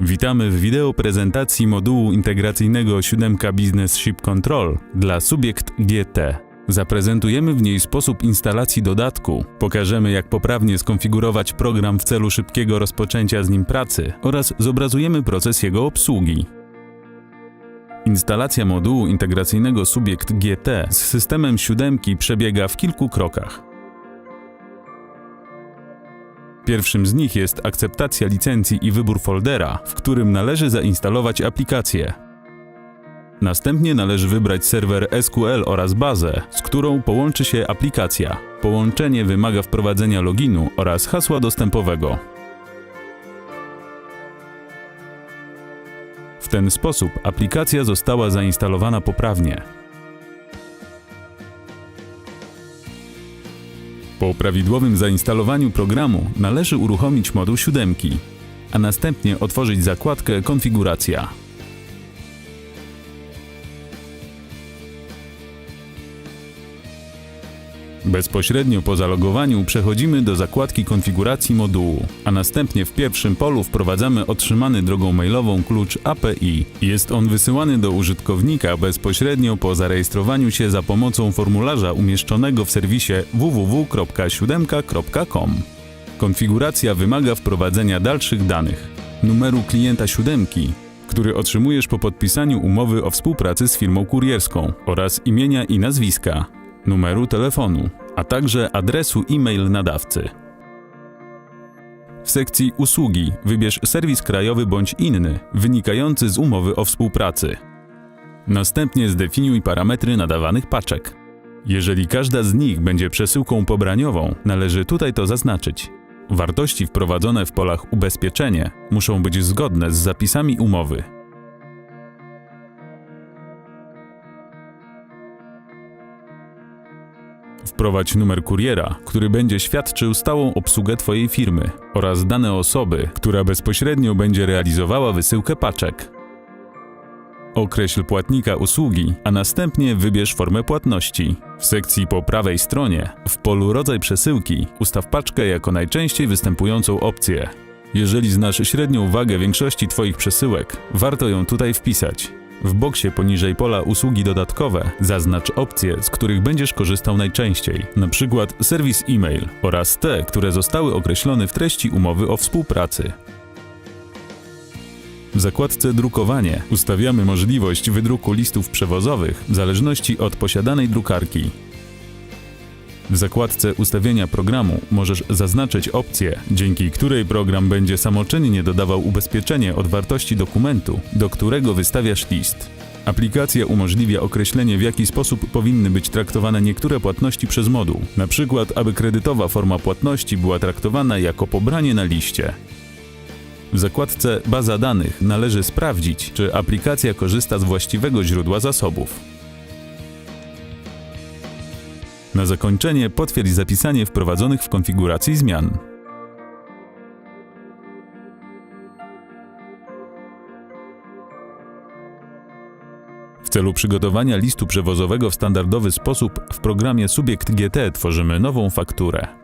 Witamy w wideo prezentacji modułu integracyjnego 7 Business Ship Control dla Subiekt GT. Zaprezentujemy w niej sposób instalacji dodatku, pokażemy jak poprawnie skonfigurować program w celu szybkiego rozpoczęcia z nim pracy oraz zobrazujemy proces jego obsługi. Instalacja modułu integracyjnego Subiekt GT z systemem 7 przebiega w kilku krokach. Pierwszym z nich jest akceptacja licencji i wybór foldera, w którym należy zainstalować aplikację. Następnie należy wybrać serwer SQL oraz bazę, z którą połączy się aplikacja. Połączenie wymaga wprowadzenia loginu oraz hasła dostępowego. W ten sposób aplikacja została zainstalowana poprawnie. Po prawidłowym zainstalowaniu programu należy uruchomić moduł siódemki, a następnie otworzyć zakładkę Konfiguracja. Bezpośrednio po zalogowaniu przechodzimy do zakładki konfiguracji modułu, a następnie w pierwszym polu wprowadzamy otrzymany drogą mailową klucz API. Jest on wysyłany do użytkownika bezpośrednio po zarejestrowaniu się za pomocą formularza umieszczonego w serwisie www.siódemka.com. Konfiguracja wymaga wprowadzenia dalszych danych. Numeru klienta siódemki, który otrzymujesz po podpisaniu umowy o współpracy z firmą kurierską oraz imienia i nazwiska, numeru telefonu, a także adresu e-mail nadawcy. W sekcji Usługi wybierz serwis krajowy bądź inny, wynikający z umowy o współpracy. Następnie zdefiniuj parametry nadawanych paczek. Jeżeli każda z nich będzie przesyłką pobraniową, należy tutaj to zaznaczyć. Wartości wprowadzone w polach ubezpieczenie muszą być zgodne z zapisami umowy. Wprowadź numer kuriera, który będzie świadczył stałą obsługę Twojej firmy oraz dane osoby, która bezpośrednio będzie realizowała wysyłkę paczek. Określ płatnika usługi, a następnie wybierz formę płatności. W sekcji po prawej stronie, w polu rodzaj przesyłki, ustaw paczkę jako najczęściej występującą opcję. Jeżeli znasz średnią wagę większości Twoich przesyłek, warto ją tutaj wpisać. W boksie poniżej pola usługi dodatkowe zaznacz opcje, z których będziesz korzystał najczęściej, np. serwis e-mail oraz te, które zostały określone w treści umowy o współpracy. W zakładce Drukowanie ustawiamy możliwość wydruku listów przewozowych w zależności od posiadanej drukarki. W zakładce Ustawienia programu możesz zaznaczyć opcję, dzięki której program będzie samoczynnie dodawał ubezpieczenie od wartości dokumentu, do którego wystawiasz list. Aplikacja umożliwia określenie, w jaki sposób powinny być traktowane niektóre płatności przez moduł, na przykład aby kredytowa forma płatności była traktowana jako pobranie na liście. W zakładce Baza danych należy sprawdzić, czy aplikacja korzysta z właściwego źródła zasobów. Na zakończenie potwierdź zapisanie wprowadzonych w konfiguracji zmian. W celu przygotowania listu przewozowego w standardowy sposób w programie Subiekt GT tworzymy nową fakturę.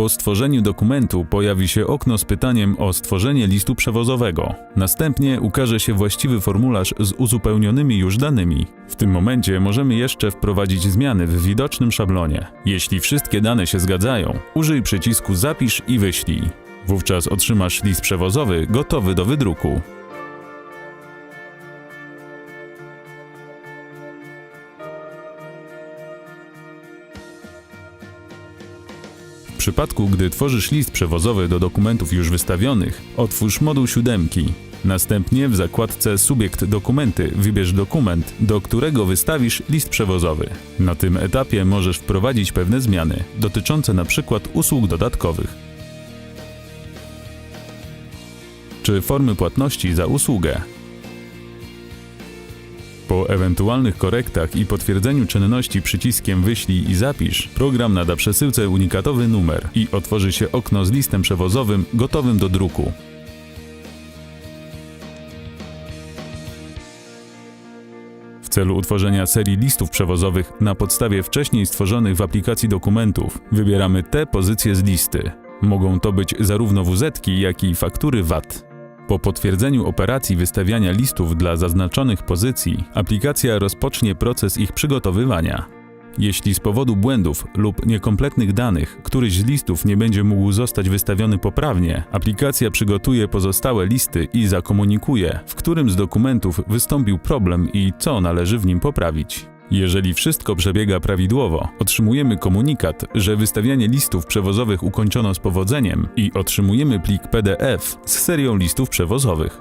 Po stworzeniu dokumentu pojawi się okno z pytaniem o stworzenie listu przewozowego. Następnie ukaże się właściwy formularz z uzupełnionymi już danymi. W tym momencie możemy jeszcze wprowadzić zmiany w widocznym szablonie. Jeśli wszystkie dane się zgadzają, użyj przycisku Zapisz i wyślij. Wówczas otrzymasz list przewozowy gotowy do wydruku. Przypadku, gdy tworzysz list przewozowy do dokumentów już wystawionych, otwórz moduł siódemki. Następnie w zakładce Subiekt dokumenty wybierz dokument, do którego wystawisz list przewozowy. Na tym etapie możesz wprowadzić pewne zmiany, dotyczące np. usług dodatkowych czy formy płatności za usługę. Po ewentualnych korektach i potwierdzeniu czynności przyciskiem wyślij i zapisz, program nada przesyłce unikatowy numer i otworzy się okno z listem przewozowym gotowym do druku. W celu utworzenia serii listów przewozowych na podstawie wcześniej stworzonych w aplikacji dokumentów, wybieramy te pozycje z listy. Mogą to być zarówno WZ, jak i faktury VAT. Po potwierdzeniu operacji wystawiania listów dla zaznaczonych pozycji, aplikacja rozpocznie proces ich przygotowywania. Jeśli z powodu błędów lub niekompletnych danych któryś z listów nie będzie mógł zostać wystawiony poprawnie, aplikacja przygotuje pozostałe listy i zakomunikuje, w którym z dokumentów wystąpił problem i co należy w nim poprawić. Jeżeli wszystko przebiega prawidłowo, otrzymujemy komunikat, że wystawianie listów przewozowych ukończono z powodzeniem i otrzymujemy plik PDF z serią listów przewozowych.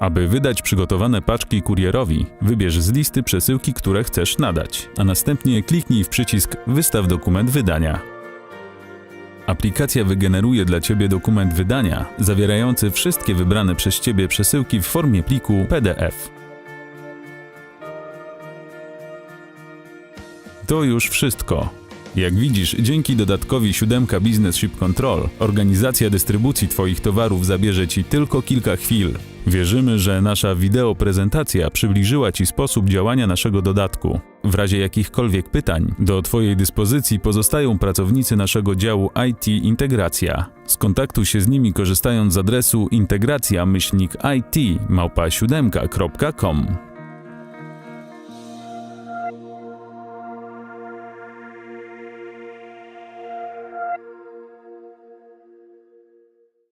Aby wydać przygotowane paczki kurierowi, wybierz z listy przesyłki, które chcesz nadać, a następnie kliknij w przycisk Wystaw dokument wydania. Aplikacja wygeneruje dla Ciebie dokument wydania zawierający wszystkie wybrane przez Ciebie przesyłki w formie pliku PDF. To już wszystko. Jak widzisz, dzięki dodatkowi 7 Business Ship Control, organizacja dystrybucji Twoich towarów zabierze Ci tylko kilka chwil. Wierzymy, że nasza wideo prezentacja przybliżyła Ci sposób działania naszego dodatku. W razie jakichkolwiek pytań, do Twojej dyspozycji pozostają pracownicy naszego działu IT Integracja. Skontaktuj się z nimi korzystając z adresu integracja-it małpa7.com.